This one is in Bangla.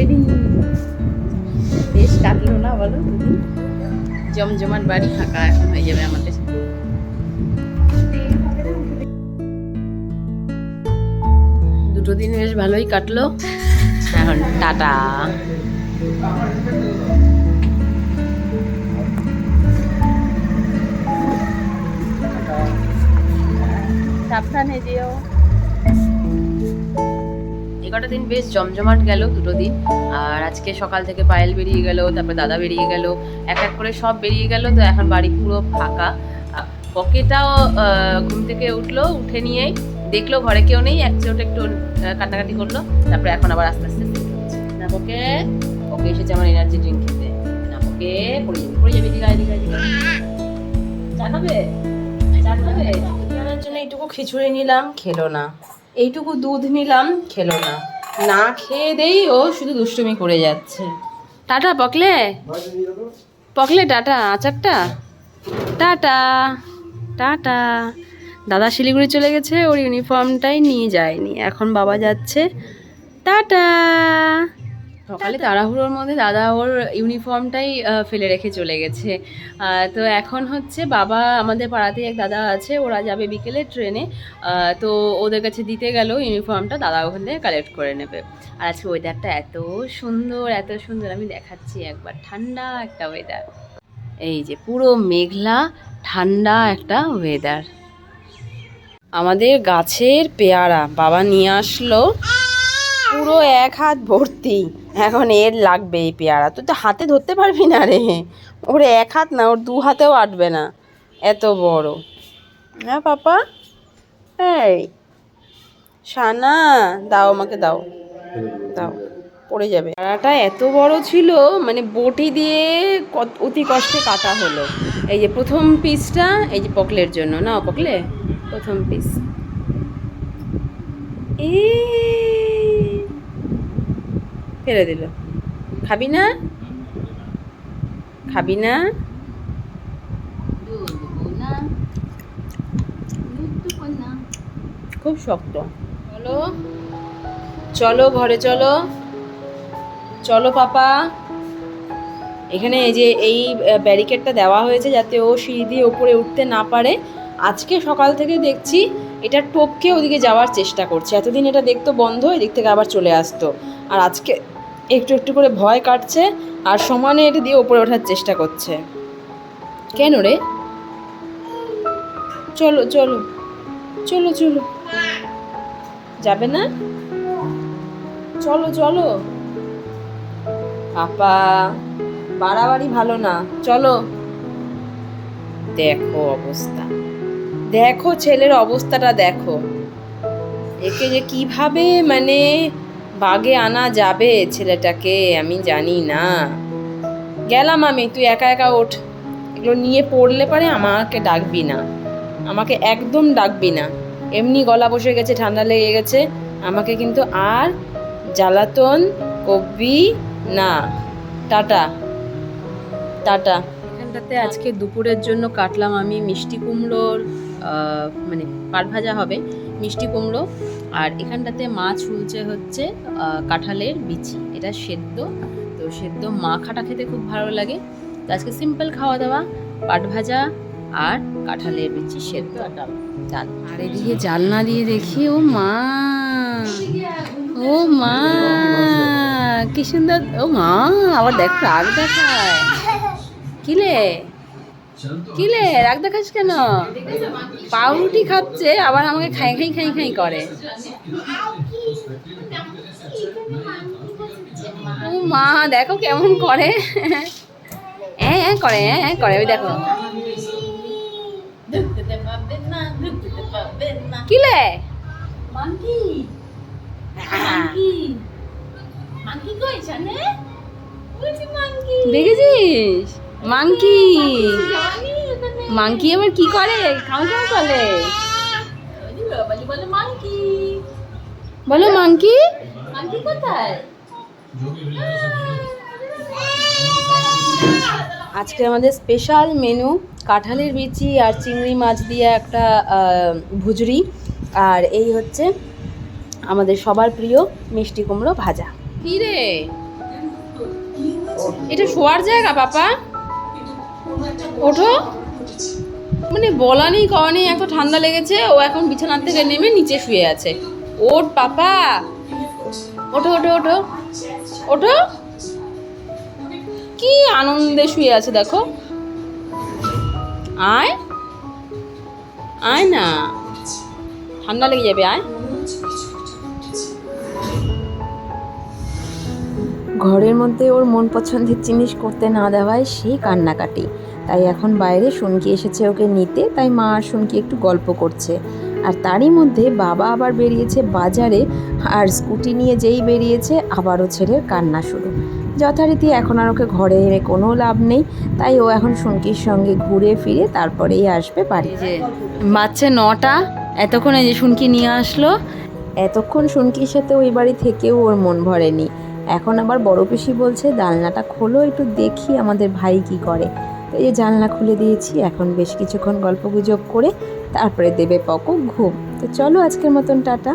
রেডি বেশ কাটলো না বলো জমজমাট বাড়ি ফাঁকা এখন হয়ে যাবে আমাদের। দুটো দিন বেশ ভালোই কাটলো। এখন টাটা। সাবধানে যেও। কটা দিন বেশ জমজমাট গেল দুটো দিন। আর আজকে সকাল থেকে পায়েল বেরিয়ে গেল, তারপরে দাদা বেরিয়ে গেল, এক এক করে সব বেরিয়ে গেল। তো এখন বাড়ি পুরো ফাঁকা। পকেটাও ঘুম থেকে উঠল, উঠে নিয়েই দেখল ঘরে কেউ নেই, এক চোট একটু কান্নাকাটি করল, তারপরে এখন আবার আস্তে আস্তে না ওকে ওকে এসেছে আমার এনার্জি ড্রিঙ্ক খেতে। না ওকে পড়ে যাবি পড়ে যাবি দিঘায় দিঘায় দিঘায় চা খাবে? চা খাবে? জন্য এইটুকু খিচুড়ি নিলাম, খেলো না। এইটুকু দুধ নিলাম, খেলো না। না খেয়ে দেই ও শুধু দুষ্টুমি করে যাচ্ছে। টাটা, পকলে? পকলে, টাটা, আচারটা? Tata tata. দাদা শিলিগুড়ি চলে গেছে, ওর ইউনিফর্মটাই নিয়ে যায়নি। এখন বাবা যাচ্ছে, টাটা। সকালে তাড়াহুড়োর মধ্যে দাদা ওর ইউনিফর্মটাই ফেলে রেখে চলে গেছে। তো এখন হচ্ছে বাবা আমাদের পাড়াতেই এক দাদা আছে, ওরা যাবে বিকেলে ট্রেনে। তো ওদের কাছে দিতে গেল ইউনিফর্মটা দাদা ওখান কালেক্ট করে নেবে। আর আজকে ওয়েদারটা এত সুন্দর এত সুন্দর, আমি দেখাচ্ছি একবার। ঠান্ডা একটা ওয়েদার এই যে পুরো মেঘলা, ঠান্ডা একটা ওয়েদার আমাদের গাছের পেয়ারা বাবা নিয়ে আসলো। পুরো এক হাত ভর্তি। এখন এর লাগবে এই পেয়ারা। তুই তো হাতে ধরতে পারবি না রে। ওর এক হাত না, ওর দু হাতেও আটবে না। এত বড়। হ্যাঁ পাপা? এই, সানা, দাও আমাকে, দাও। দাও, পড়ে যাবে। পেয়ারাটা এত বড় ছিল মানে বটি দিয়ে অতি কষ্টে কাটা হলো। এই যে প্রথম পিসটা এই যে পকলের জন্য, না, পকলে? প্রথম পিস এ ফেলে দিল। খাবি না? খাবি না? খুব শক্ত। চলো। চলো ঘরে চলো। চলো পাপা। এখানে এই যে এই ব্যারিকেডটা দেওয়া হয়েছে যাতে ও সিঁড়ি দিয়ে উপরে উঠতে না পারে। আজকে সকাল থেকে দেখছি এটা টপকে ওদিকে যাওয়ার চেষ্টা করছে। এতদিন এটা দেখতো বন্ধ এদিক থেকে আবার চলে আসতো। আর আজকে একটু একটু করে ভয় কাটছে আর সমানে এটা দিয়ে উপরে ওঠার চেষ্টা করছে। কেন রে? চলো চলো চলো চলো। যাবে না? চলো চলো। পাপা বাড়াবাড়ি ভালো না। চলো। দেখো অবস্থা। দেখো ছেলের অবস্থাটা দেখো। একে যে কীভাবে মানে বাগে আনা যাবে ছেলেটাকে, আমি জানি না। গেলাম আমি, তুই একা একা ওঠ। এগুলো নিয়ে পড়লে পারে আমাকে ডাকবি না। আমাকে একদম ডাকবি না। এমনি গলা বসে গেছে, ঠান্ডা লেগে গেছে। আমাকে কিন্তু আর জ্বালাতন কবি না। টাটা। টাটা। এখানটাতে আজকে দুপুরের জন্য কাটলাম আমি মিষ্টি কুমড়োর মানে পাট ভাজা হবে, মিষ্টি কুমড়ো। আর এখানটাতে মাছ উলছে হচ্ছে কাঁঠালের বিচি। এটা সেদ্ধ। তো সেদ্ধ মাখাটা খেতে খুব ভালো লাগে। তো আজকে সিম্পল খাওয়া দাওয়া, পাট ভাজা আর কাঁঠালের বিচি সেদ্ধ আর ডাল। ডাল। আর এদিকে জালনা দিয়ে দেখি, ও মা! ও মা! কি সুন্দর, ও মা! আবার দেখ, রাগ দেখায়। কিলে কিলে রাগ দেখাস কেন? পাউরুটি খাচ্ছে আবার আমাকে খাই খাই খাই খাই করে। ও মা দেখো কেমন করে। হ্যাঁ হ্যাঁ করে হ্যাঁ হ্যাঁ করে ওই দেখো। কিলে? দেখেছিস? মাংকি মাংকি আবার কি করে? খাও খাও করে বলো মাংকি আজকে আমাদের স্পেশাল মেনু কাঁঠালের বিচি আর চিংড়ি মাছ দিয়ে একটা ভুজরি। আর এই হচ্ছে আমাদের সবার প্রিয় মিষ্টি কুমড়ো ভাজা। কি রে? এটা শোয়ার জায়গা পাপা? ওঠো। মানে বলা নেই কওয়া নেই, এত ঠান্ডা লেগেছে, ও এখন বিছানার থেকে নেমে নিচে শুয়ে আছে। ওর পাপা। ওঠো ওঠো ওঠো। ওঠো। কি আনন্দে শুয়ে আছে দেখো। আয়। আয় না। ঠান্ডা লেগে যাবে, আয়। ঘরের মধ্যে ওর মন পছন্দের জিনিস করতে না দেওয়ায় সেই কান্নাকাটি। তাই এখন বাইরে শুনকি এসেছে ওকে নিতে তাই মা আর শুনকি একটু গল্প করছে। আর তারই মধ্যে বাবা আবার বেরিয়েছে বাজারে আর স্কুটি নিয়ে যেই বেরিয়েছে আবারও ছেলের কান্না শুরু। যথারীতি এখন আর ওকে ঘরে এনে কোনো লাভ নেই তাই ও এখন শুনকির সঙ্গে ঘুরে ফিরে তারপরেই আসবে বাড়ি। যে বাচ্চা নটা এতক্ষণে যে শুনকি নিয়ে আসলো। এতক্ষণ শুনকির সাথে ওই বাড়ি থেকেও ওর মন ভরেনি। এখন আবার বড় পিসি বলছে জানলাটা খোলো একটু দেখি আমাদের ভাই কি করে। তো এই জানলা খুলে দিয়েছি, এখন বেশ কিছুক্ষণ গল্প গুজব করে তারপরে দেবে পকো ঘুম। তো চলো আজকের মতন, টাটা।